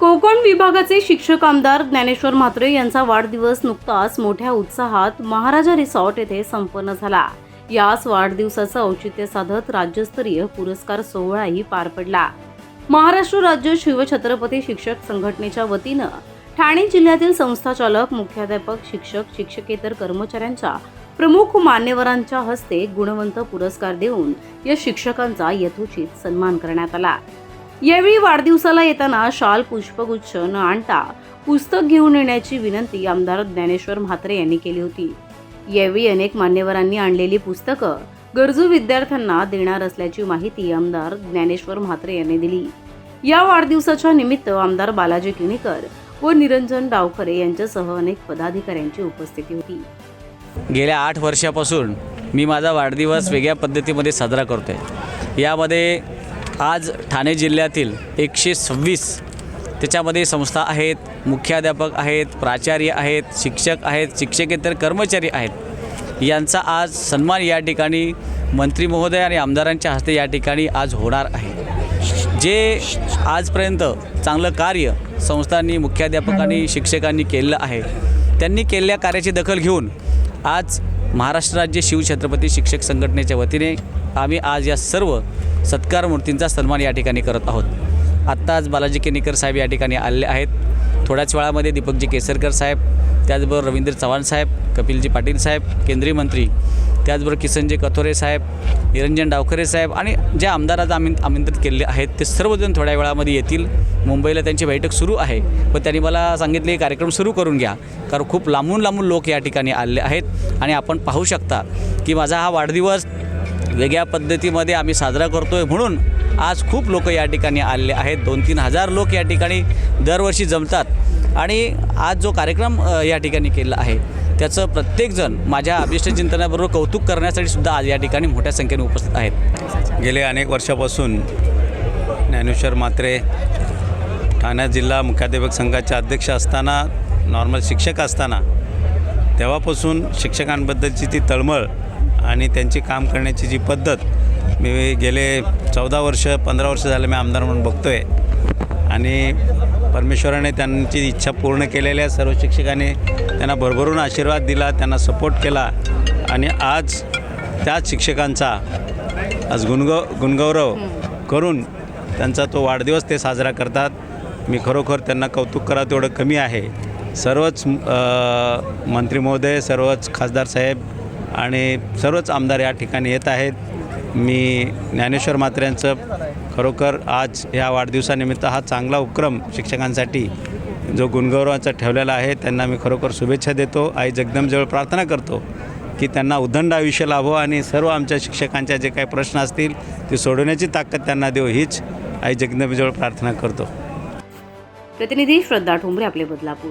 कोकण विभागाचे शिक्षक आमदार ज्ञानेश्वर म्हात्रे यांचा वाढदिवस नुकताच मोठ्या उत्साहात महाराजा रिसॉर्ट येथे संपन्न झाला. याच वाढदिवसाचं औचित्य साधत राज्यस्तरीय पुरस्कार सोहळाही पार पडला. महाराष्ट्र राज्य शिवछत्रपती शिक्षक संघटनेच्या वतीनं ठाणे जिल्ह्यातील संस्थाचालक मुख्याध्यापक शिक्षक शिक्षकेतर कर्मचाऱ्यांच्या प्रमुख मान्यवरांच्या हस्ते गुणवंत पुरस्कार देऊन या शिक्षकांचा यथोचित सन्मान करण्यात आला. यावेळी वाढदिवसाला येताना शाल पुष्पगुच्छ न आणता पुस्तक घेऊन येण्याची विनंती आमदार ज्ञानेश्वर म्हात्रे यांनी केली होती. यावेळी अनेक मान्यवरांनी आणलेली पुस्तकं गरजू विद्यार्थ्यांना देणार असल्याची माहिती आमदार ज्ञानेश्वर म्हात्रे यांनी दिली. या वाढदिवसाच्या निमित्त आमदार बालाजी किणीकर व निरंजन डावखरे यांच्यासह अनेक पदाधिकाऱ्यांची उपस्थिती होती. गेल्या आठ वर्षापासून मी माझा वाढदिवस वेगळ्या पद्धतीमध्ये साजरा करतो आहे यामध्ये आज ठाणे जिल्ह्यातील एकशे सव्वीस त्याच्यामध्ये संस्था आहेत मुख्याध्यापक आहेत प्राचार्य आहेत शिक्षक आहेत शिक्षकेतर कर्मचारी आहेत. यांचा आज सन्मान या ठिकाणी मंत्री महोदय आणि आमदारांच्या हस्ते या ठिकाणी आज होणार आहे. जे आजपर्यंत चांगलं कार्य संस्थांनी मुख्याध्यापकांनी शिक्षकांनी केलेलं आहे त्यांनी केलेल्या कार्याची दखल घेऊन आज महाराष्ट्र राज्य शिवछत्रपती शिक्षक संघटनेच्या वतीने आम्ही आज या सर्व सत्कार मूर्तींचा सन्मान या ठिकाणी करत आहोत. आत्ताच बालाजी केनेकर साहेब या ठिकाणी आले आहेत. थोड्याच वेळामध्ये दीपकजी केसरकर साहेब त्याचबरोबर रवींद्र चव्हाण साहेब कपिलजी पाटील साहेब केंद्रीय मंत्री त्याचबरोबर किसनजी कथोरे साहेब निरंजन डावखरे साहेब आणि जे आमदार आज आमिं आमंत्रित केलेले आहेत ते सर्वजण थोड्या वेळामध्ये येतील. मुंबईला त्यांची बैठक सुरू आहे. पण त्यांनी मला सांगितले कार्यक्रम सुरू करून घ्या. कारण खूप लांबून लांबून लोक या ठिकाणी आले आहेत. आणि आपण पाहू शकता की माझा हा वाढदिवस वेगळ्या पद्धतीमध्ये आम्ही साजरा करतो आहे म्हणून आज खूप लोक या ठिकाणी आलेले आहेत. दोन तीन हजार लोक या ठिकाणी दरवर्षी जमतात. आणि आज जो कार्यक्रम या ठिकाणी केला आहे त्याचं प्रत्येकजण माझ्या अभिष्ट चिंतनाबरोबर कौतुक करण्यासाठी सुद्धा आज या ठिकाणी मोठ्या संख्येने उपस्थित आहेत. गेले अनेक वर्षापासून ज्ञानेश्वर मात्रे ठाणे जिल्हा मुख्याध्यापक संघाचे अध्यक्ष असताना नॉर्मल शिक्षक असताना तेव्हापासून शिक्षकांबद्दलची ती तळमळ आणि त्यांची काम करण्याची जी पद्धत मी गेले चौदा वर्ष पंधरा वर्ष झाले मी आमदार म्हणून बघतो आहे आणि परमेश्वराने त्यांची इच्छा पूर्ण केलेल्या सर्व शिक्षकांनी त्यांना भरभरून आशीर्वाद दिला त्यांना सपोर्ट केला. आणि आज त्याच शिक्षकांचा आज गुणगौ गुणगौरव करून त्यांचा तो वाढदिवस ते साजरा करतात. मी खरोखर त्यांना कौतुक करा तेवढं कमी आहे. सर्वच मंत्री महोदय सर्वच खासदार साहेब आणि सर्वच आमदार या ठिकाणी येत आहेत. मी ज्ञानेश्वर मात्र्यांचं खरोखर आज या वाढदिवसानिमित्त हा चांगला उपक्रम शिक्षकांसाठी जो गुणगौरवाचा ठेवलेला आहे त्यांना मी खरोखर शुभेच्छा देतो. आई जगदमजवळ प्रार्थना करतो की त्यांना उदंड आयुष्य लाभो आणि सर्व आमच्या शिक्षकांच्या जे काही प्रश्न असतील ते सोडवण्याची ताकद त्यांना देऊ हीच. आई जगदंबेजवळ प्रार्थना करतो. प्रतिनिधी श्रद्धा ठोंबरे आपले बदलापूर.